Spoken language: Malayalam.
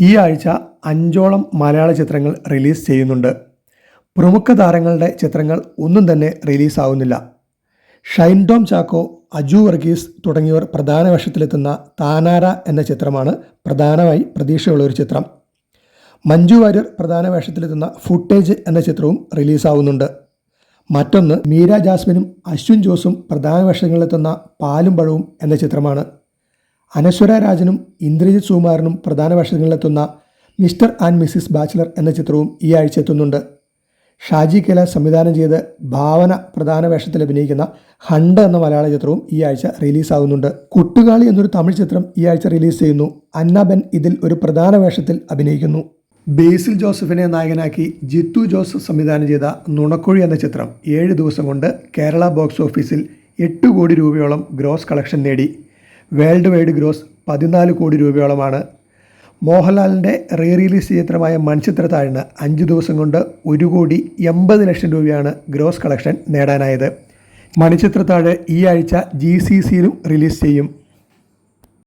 ഈ ആഴ്ച അഞ്ചോളം മലയാള ചിത്രങ്ങൾ റിലീസ് ചെയ്യുന്നുണ്ട്. പ്രമുഖ താരങ്ങളുടെ ചിത്രങ്ങൾ ഒന്നും തന്നെ റിലീസാവുന്നില്ല. ഷൈൻ ടോം ചാക്കോ അജു വർഗീസ് തുടങ്ങിയവർ പ്രധാന വേഷത്തിലെത്തുന്ന താനാര എന്ന ചിത്രമാണ് പ്രധാനമായി പ്രതീക്ഷയുള്ള ഒരു ചിത്രം. മഞ്ജു വാര്യർ പ്രധാന വേഷത്തിലെത്തുന്ന ഫുട്ടേജ് എന്ന ചിത്രവും റിലീസാവുന്നുണ്ട്. മറ്റൊന്ന് മീര ജാസ്മിനും അശ്വിൻ ജോസും പ്രധാന വേഷങ്ങളിലെത്തുന്ന പാലും പഴവും എന്ന ചിത്രമാണ്. അനശ്വര രാജനും ഇന്ദ്രജിത് സുകുമാരനും പ്രധാന വേഷങ്ങളിലെത്തുന്ന മിസ്റ്റർ ആൻഡ് മിസ്സിസ് ബാച്ചിലർ എന്ന ചിത്രവും ഈ ആഴ്ച എത്തുന്നുണ്ട്. ഷാജി കൈലാസ് സംവിധാനം ചെയ്ത് ഭാവന പ്രധാന വേഷത്തിൽ അഭിനയിക്കുന്ന ഹണ്ട് എന്ന മലയാള ചിത്രവും ഈ ആഴ്ച റിലീസാകുന്നുണ്ട്. കുട്ടുകാളി എന്നൊരു തമിഴ് ചിത്രം ഈ ആഴ്ച റിലീസ് ചെയ്യുന്നു. അന്നബൻ ഇതിൽ ഒരു പ്രധാന വേഷത്തിൽ അഭിനയിക്കുന്നു. ബേസിൽ ജോസഫിനെ നായകനാക്കി ജിത്തു ജോസഫ് സംവിധാനം ചെയ്ത നുണക്കുഴി എന്ന ചിത്രം ഏഴ് ദിവസം കൊണ്ട് കേരള ബോക്സ് ഓഫീസിൽ എട്ട് കോടി രൂപയോളം ഗ്രോസ് കളക്ഷൻ നേടി. വേൾഡ് വൈഡ് ഗ്രോസ് പതിനാല് കോടി രൂപയോളമാണ്. മോഹൻലാലിന്റെ റീ റിലീസ് ചിത്രമായ മൺചിത്ര താഴ്ന്ന് അഞ്ച് ദിവസം കൊണ്ട് ഒരു കോടി എൺപത് ലക്ഷം രൂപയാണ് ഗ്രോസ് കളക്ഷൻ നേടാനായത്. മണിച്ചിത്രത്താഴ് ഈ ആഴ്ച ജി സി സിയിലും റിലീസ് ചെയ്യും.